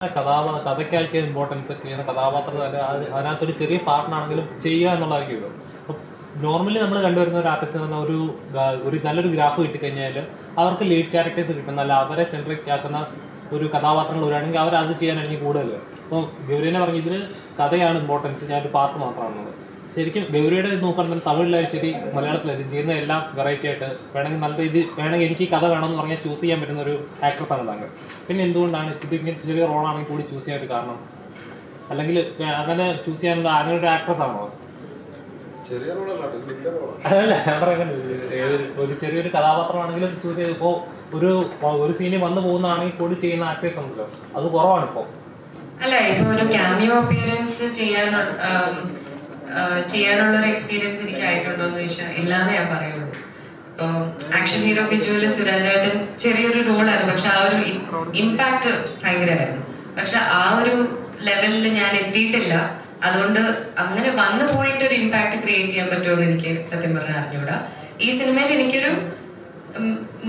കഥാപാ കഥയ്ക്കായിട്ട് importance ചെയ്യുന്ന കഥാപാത്രം അതിനകത്തൊരു ചെറിയ പാർട്ടിനാണെങ്കിലും ചെയ്യുക എന്നുള്ളതായിരിക്കും ഇത് നോർമലി നമ്മൾ കണ്ടുവരുന്ന ഒരു ആർട്ടിസ്റ്റ് എന്ന് പറഞ്ഞാൽ ഒരു ഒരു നല്ലൊരു ഗ്രാഫ് കിട്ടിക്കഴിഞ്ഞാൽ അവർക്ക് ലീഡ് ക്യാരക്ടേഴ്സ് കിട്ടുന്ന അല്ല അവരെ സെൻട്രിക് ആക്കുന്ന ഒരു കഥാപാത്രങ്ങൾ വരികയാണെങ്കിൽ അവർ അത് ചെയ്യാനായിരിക്കും കൂടുതൽ അപ്പോൾ ഗൗരീനെ പറഞ്ഞ ഇതിന് കഥയാണ് ഇമ്പോർട്ടൻസ് ഞാൻ ഒരു പാർട്ട് മാത്രമാണുള്ളത് ശരിക്കും ഗൗരിയുടെ ഇത് നോക്കുകയാണെങ്കിൽ തമിഴിലായാലും ശരി മലയാളത്തിലായാലും ചെയ്യുന്ന എല്ലാം വെറൈറ്റി ആയിട്ട് വേണമെങ്കിൽ നല്ല രീതി വേണമെങ്കിൽ എനിക്ക് കഥ വേണം എന്ന് പറഞ്ഞാൽ ചൂസ് ചെയ്യാൻ പറ്റുന്ന ഒരു ആക്ട്രസ് ആണ് താങ്കൾ. പിന്നെ എന്തുകൊണ്ടാണ് ഇത് ഇങ്ങനെ ചെറിയ റോളാണെങ്കിൽ കൂടി ചൂസ് ചെയ്യാൻ ഒരു കാരണം? അല്ലെങ്കിൽ അങ്ങനെ ചൂസ് ചെയ്യാനുള്ള അങ്ങനെ ഒരു ആക്ട്രസ് ആണോ? ചെറിയ ഒരു ചെറിയൊരു കഥാപാത്രമാണെങ്കിലും ചൂസ് ചെയ്ത് ഇപ്പോൾ ഒരു ഒരു സീനിൽ വന്നു പോകുന്നതാണെങ്കിൽ കൂടി ചെയ്യുന്ന ആക്ടേഴ്സ് ഉണ്ടല്ലോ. അത് കുറവാണ് ഇപ്പോൾ അല്ല ഇപ്പൊ ഒരു ക്യാമിയോ അപ്പിയറൻസ് ചെയ്യാൻ ചെയ്യാനുള്ള ഒരു എക്സ്പീരിയൻസ് എനിക്ക് ആയിട്ടുണ്ടോ എന്ന് ചോദിച്ചാൽ ഇല്ലാന്ന് ഞാൻ പറയുള്ളൂ. ഇപ്പൊ ആക്ഷൻ ഹീറോ ബിജുവിൽ സുരാജേട്ടൻ ചെറിയൊരു റോളായിരുന്നു പക്ഷെ ആ ഒരു ഇമ്പാക്ട് ഭയങ്കരമായിരുന്നു. പക്ഷെ ആ ഒരു ലെവലിൽ ഞാൻ എത്തിയിട്ടില്ല. അതുകൊണ്ട് അങ്ങനെ വന്നു പോയിട്ട് ഒരു ഇമ്പാക്ട് ക്രിയേറ്റ് ചെയ്യാൻ പറ്റുമോ എന്ന് എനിക്ക് സത്യം പറഞ്ഞാൽ അറിഞ്ഞൂടാ. ഈ സിനിമയിൽ എനിക്കൊരു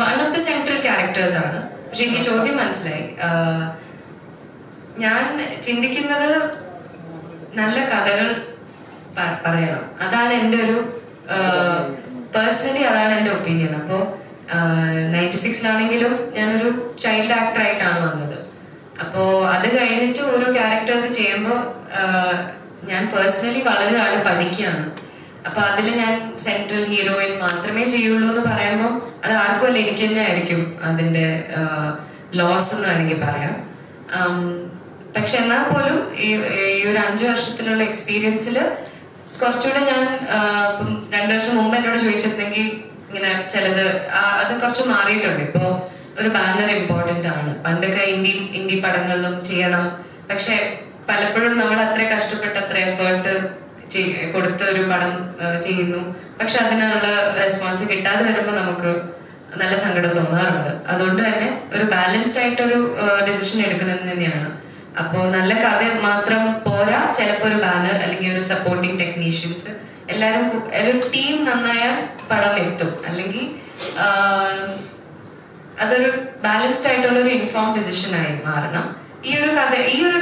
one of the central characters ആണ്. പക്ഷെ എനിക്ക് ചോദ്യം മനസ്സിലായി. ഞാൻ ചിന്തിക്കുന്നത് നല്ല കഥകൾ പറയണം. അതാണ് എന്റെ ഒരു പേഴ്സണലി അതാണ് എന്റെ ഒപ്പീനിയൻ അപ്പോൾ നയന്റി സിക്സിലാണെങ്കിലും ഞാനൊരു ചൈൽഡ് ആക്ടർ ആയിട്ടാണ് വന്നത്. അപ്പോൾ അത് കഴിഞ്ഞിട്ട് ഓരോ ക്യാരക്ടേഴ്സ് ചെയ്യുമ്പോൾ ഞാൻ പേഴ്സണലി വളരെ ആൾ പഠിക്കുകയാണ്. അപ്പൊ അതിൽ ഞാൻ സെൻട്രൽ ഹീറോയിൻ മാത്രമേ ചെയ്യുള്ളൂ എന്ന് പറയുമ്പോൾ അത് ആർക്കും അല്ല എനിക്ക് തന്നെ ആയിരിക്കും അതിന്റെ ലോസ് എന്ന് വേണമെങ്കിൽ പറയാം. പക്ഷെ എന്നാൽ പോലും ഈ ഒരു അഞ്ചു വർഷത്തിലുള്ള എക്സ്പീരിയൻസിൽ കുറച്ചുകൂടെ ഞാൻ രണ്ടു വർഷം മുമ്പ് എന്നോട് ചോദിച്ചിരുന്നെങ്കിൽ ഇങ്ങനെ ചിലത് അത് കുറച്ച് മാറിയിട്ടുണ്ട്. ഇപ്പോ ഒരു ബാനർ ഇമ്പോർട്ടന്റ് ആണ്. പണ്ടൊക്കെ ഇന്ത്യ ഇന്ത്യ പടങ്ങളിലും ചെയ്യണം. പക്ഷെ പലപ്പോഴും നമ്മൾ അത്ര കഷ്ടപ്പെട്ട് അത്ര എഫേർട്ട് കൊടുത്ത ഒരു പടം ചെയ്യുന്നു. പക്ഷെ അതിനുള്ള റെസ്പോൺസ് കിട്ടാതെ വരുമ്പോൾ നമുക്ക് നല്ല സങ്കടം തോന്നാറുണ്ട്. അതുകൊണ്ട് തന്നെ ഒരു ബാലൻസ്ഡ് ആയിട്ടൊരു ഡിസിഷൻ എടുക്കുന്നത് തന്നെയാണ്. അപ്പോൾ നല്ല കഥ മാത്രം പോരാ. ചിലപ്പോൾ ഒരു ബാനർ അല്ലെങ്കിൽ ഒരു സപ്പോർട്ടിംഗ് ടെക്നീഷ്യൻസ് എല്ലാവരും ഒരു ടീം നന്നായാൽ പടം എത്തും. അല്ലെങ്കിൽ അതൊരു ബാലൻസ്ഡ് ആയിട്ടുള്ള ഒരു ഇൻഫോം ഡിസിഷൻ ആയി മാറണം. ഈ ഒരു കഥ ഈ ഒരു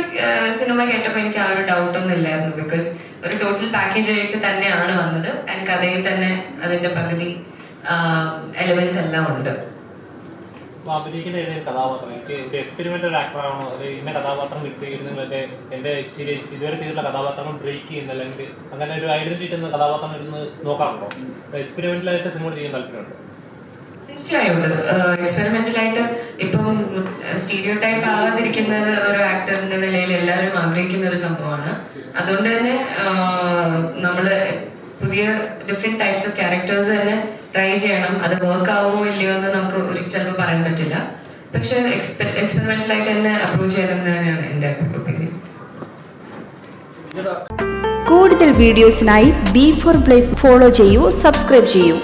സിനിമ കേട്ടപ്പോൾ എനിക്ക് ആ ഒരു ഡൗട്ട് ഒന്നും ഇല്ലായിരുന്നു. ബിക്കോസ് ഒരു ടോട്ടൽ പാക്കേജ് ആയിട്ട് തന്നെയാണ് വന്നത്. ആൻഡ് കഥയിൽ തന്നെ അതിന്റെ പകുതി എലമെന്റ്സ് എല്ലാം ഉണ്ട്. അപ്പൊ അഭിനയിക്കുന്ന ഏതെങ്കിലും കഥാപാത്രം? എനിക്ക് ഒരു എക്സ്പെരിമെന്റൽ ആക്ടറാണോ അല്ലെങ്കിൽ ഇന്ന കഥാപാത്രം കിട്ടിയിരുന്നെങ്കിൽ എന്റെ എന്റെ ഇതുവരെ ചെയ്തിട്ടുള്ള കഥാപാത്രങ്ങൾ ബ്രേക്ക് ചെയ്യുന്ന അല്ലെങ്കിൽ അങ്ങനെ ഒരു ഐഡന്റിറ്റി എന്ന കഥാപാത്രം ഇരുന്ന് നോക്കാറുണ്ടോ? എക്സ്പെരിമെന്റലായിട്ട് സിനിമ ചെയ്യാൻ താല്പര്യമുണ്ട്? തീർച്ചയായും ഉണ്ട്. എക്സ്പെരിമെന്റൽ ആയിട്ട് ഇപ്പം സ്റ്റീരിയോ ടൈപ്പ് ആവാതിരിക്കുന്നത് ഒരു ആക്ടറിന്റെ നിലയിൽ എല്ലാവരും ആഗ്രഹിക്കുന്ന ഒരു സംഭവമാണ്. അതുകൊണ്ട് തന്നെ നമ്മൾ പുതിയ ഡിഫറെന്റ് ടൈപ്സ് ഓഫ് ക്യാരക്ടേഴ്സ് തന്നെ ട്രൈ ചെയ്യണം. അത് വർക്ക് ആവുമോ ഇല്ലയോ എന്ന് നമുക്ക് ഒരു ചിലപ്പോൾ പറയാൻ പറ്റില്ല. പക്ഷെ എക്സ്പെരിമെന്റൽ ആയിട്ട് തന്നെ അപ്രോച്ച് ചെയ്യണം തന്നെയാണ് എന്റെ ഒപ്പീനിയൻ കൂടുതൽ വീഡിയോസിനായി ബി ഫോർ പ്ലേസ് ഫോളോ ചെയ്യൂ സബ്സ്ക്രൈബ് ചെയ്യൂ.